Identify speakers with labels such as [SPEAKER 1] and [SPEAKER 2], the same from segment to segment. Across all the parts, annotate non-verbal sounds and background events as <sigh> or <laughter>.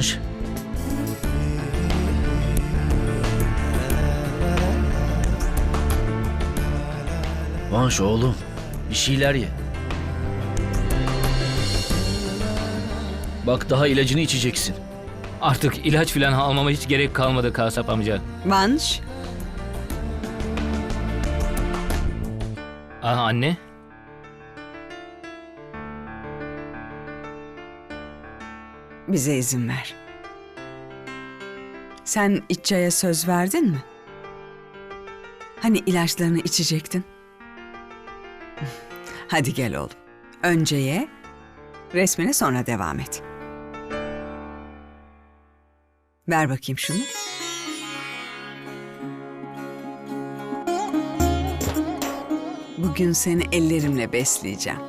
[SPEAKER 1] Vanş. Vanş oğlum. Bir şeyler ye. Bak daha ilacını içeceksin.
[SPEAKER 2] Artık ilaç falan almama hiç gerek kalmadı kasap amca.
[SPEAKER 3] Vanş,
[SPEAKER 2] Aa, anne.
[SPEAKER 3] Bize izin ver. Sen İtça'ya söz verdin mi? Hani ilaçlarını içecektin? <laughs> Hadi gel oğlum. Önce ye, resmine sonra devam et. Ver bakayım şunu. Bugün seni ellerimle besleyeceğim.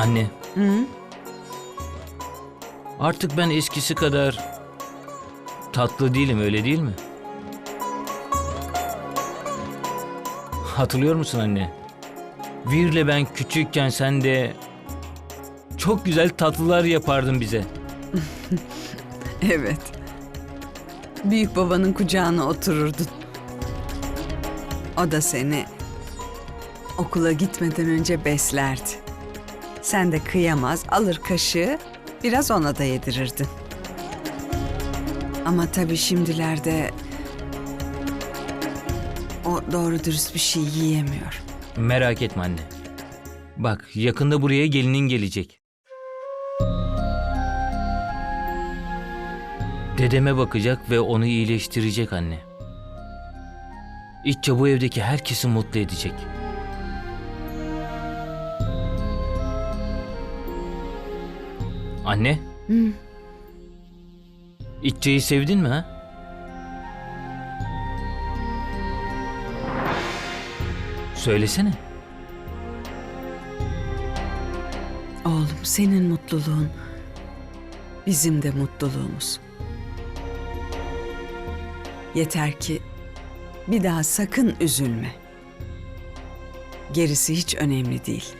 [SPEAKER 2] Anne.
[SPEAKER 3] Hı?
[SPEAKER 2] Artık ben eskisi kadar tatlı değilim öyle değil mi? Hatırlıyor musun anne? Vir'le ben küçükken sen de çok güzel tatlılar yapardın bize. <laughs>
[SPEAKER 3] Evet. Büyük babanın kucağına otururdun. O da seni okula gitmeden önce beslerdi. Sen de kıyamaz alır kaşığı biraz ona da yedirirdin. Ama tabii şimdilerde o doğru dürüst bir şey yiyemiyor.
[SPEAKER 2] Merak etme anne. Bak yakında buraya gelinin gelecek. Dedeme bakacak ve onu iyileştirecek anne. İtçe bu evdeki herkesi mutlu edecek. Anne,
[SPEAKER 3] Hı.
[SPEAKER 2] İtçe'yi sevdin mi ha? Söylesene.
[SPEAKER 3] Oğlum senin mutluluğun bizim de mutluluğumuz. Yeter ki bir daha sakın üzülme. Gerisi hiç önemli değil.